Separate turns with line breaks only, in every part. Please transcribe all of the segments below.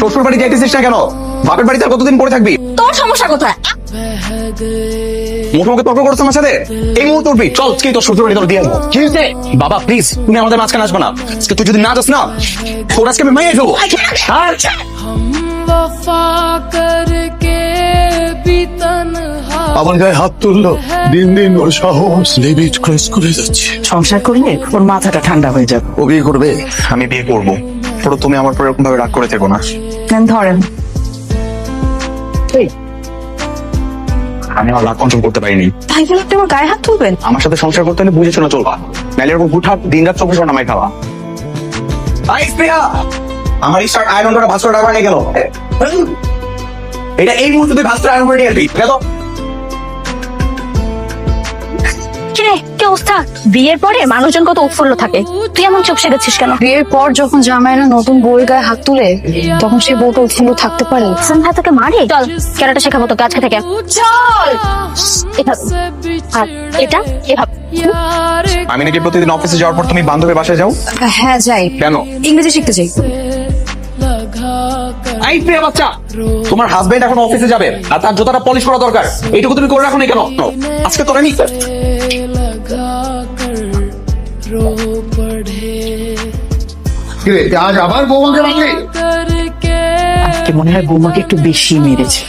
শ্বশুর বাড়ি যাইতে চেষ্টা কেন? বাপের বাড়িতে আর কতদিন পড়ে থাকবি?
তোর সমস্যা কোথায়?
তর্ক করছ আমার সাথে? এই মুহূর্তে উঠবি। চল তোর শ্বশুর বাড়ি তোর দিয়ে কি বাবা প্লিজ তুমি আমাদের মাঝখানে না। আজকে তুই যদি না যাস না তোর আজকে আমি মেয়ে আচ্ছা,
আচ্ছা।
আমার গায়ে হাত তুললো। দিন দিন ওর সাহস করে যাচ্ছে।
সংসার করলে ওর মাথাটা ঠান্ডা হয়ে যাবে।
ও বিয়ে করবে? আমি বিয়ে করব। পুরো তুমি আমার পর এরকম ভাবে রাগ করে থেকো না।
নেন ধরেন।
আমি আমার রাগ কন্ট্রোল করতে পারিনি।
তাই বলে আপনি আমার গায়ে হাত তুলবেন?
আমার সাথে সংসার করতে হলে বুঝে শোনা চলবা। নাহলে এরকম হুটহাট দিন রাত মাই খাওয়া। আমার স্টার্ট আয়রন করা ভাস্কর টাকা নিয়ে গেল। এটা এই মুহূর্তে ভাস্কর আয়রন করে নিয়ে আসবি।
অবস্থা? বিয়ের পরে মানুষজন কত উৎফুল্ল থাকে। তুই এমন চোখ গেছিস কেন?
বিয়ের পর যখন জামাইরা নতুন বউয়ের গায়ে হাত তুলে তখন সে বউটা উৎফুল্ল থাকতে পারে।
তোকে মারে? চল ক্যারাটা শেখাবো তোকে আজকে থেকে। আর এটা এভাবে।
আমি নাকি প্রতিদিন অফিসে যাওয়ার পর তুমি বান্ধবীর বাসায় যাও?
হ্যাঁ যাই।
কেন?
ইংরেজি শিখতে চাই।
প্রিয়া বাচ্চা তোমার হাজবেন্ড এখন অফিসে যাবে আর তার জুতাটা পলিশ করা দরকার। এইটুকু তুমি করে রাখো না কেন? আজকে নি
আজ আবার বৌমাকে
মারলি
আজকে মনে হয় বৌমাকে একটু বেশি মেরেছে।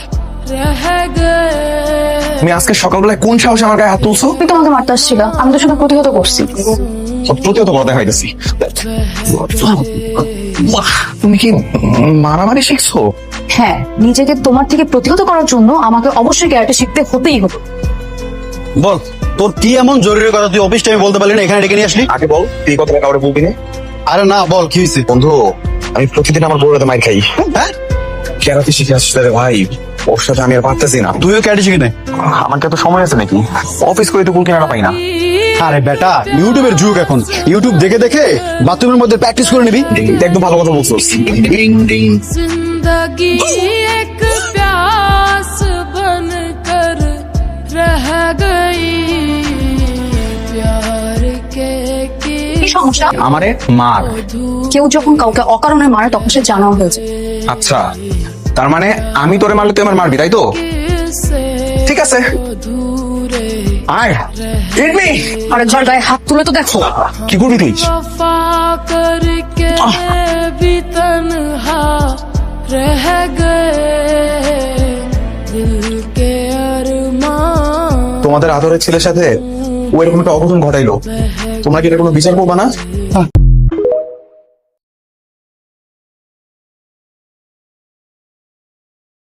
তুমি আজকে সকালবেলায় কোন সাহসে আমার গায়ে হাত তুলছো?
তুমি তোমাকে মারতে আসছিল। আমি তো শুধু প্রতিহত করছি।
প্রতিহত করা দেখাইতেছি। তুমি কি মারামারি শিখছো?
হ্যাঁ নিজেকে তোমার থেকে প্রতিহত করার জন্য আমাকে অবশ্যই ক্যারেটে শিখতে হতেই হতো।
বল। তোর কি এমন জরুরি কথা তুই অফিস টাইমে বলতে পারলি না এখানে ডেকে নিয়ে আসলি
আগে বল এই কথাটা কাউরে বলবি না
আরে না বল কি হয়েছে
বন্ধু আমি প্রতিদিন আমার বউরাতে মার খাই
হ্যাঁ
কেরাতে শিখে আসছে রে ভাই ওর সাথে আমি আর পারতেছি না
তুইও ক্যাটে শিখে নে
আমার এত সময় আছে নাকি অফিস করে তো কুল কেনাটা পাই না
আরে বেটা ইউটিউবের যুগ এখন ইউটিউব দেখে দেখে বাথরুমের মধ্যে প্র্যাকটিস করে নিবি
একদম ভালো কথা বলছো
সমস্যা
আমারে মার।
কেউ যখন কাউকে অকারণে মারে তখন সে জানাও
আচ্ছা তার মানে আমি তোরে মারলে তুই আমার মারবি তাই তো? ঠিক আছে।
হাত তুলে তো
কি তোমাদের আদরের ছেলের সাথে ও এরকম একটা অঘটন ঘটাইলো। তোমরা কি এটা কোনো বিচার করবা না?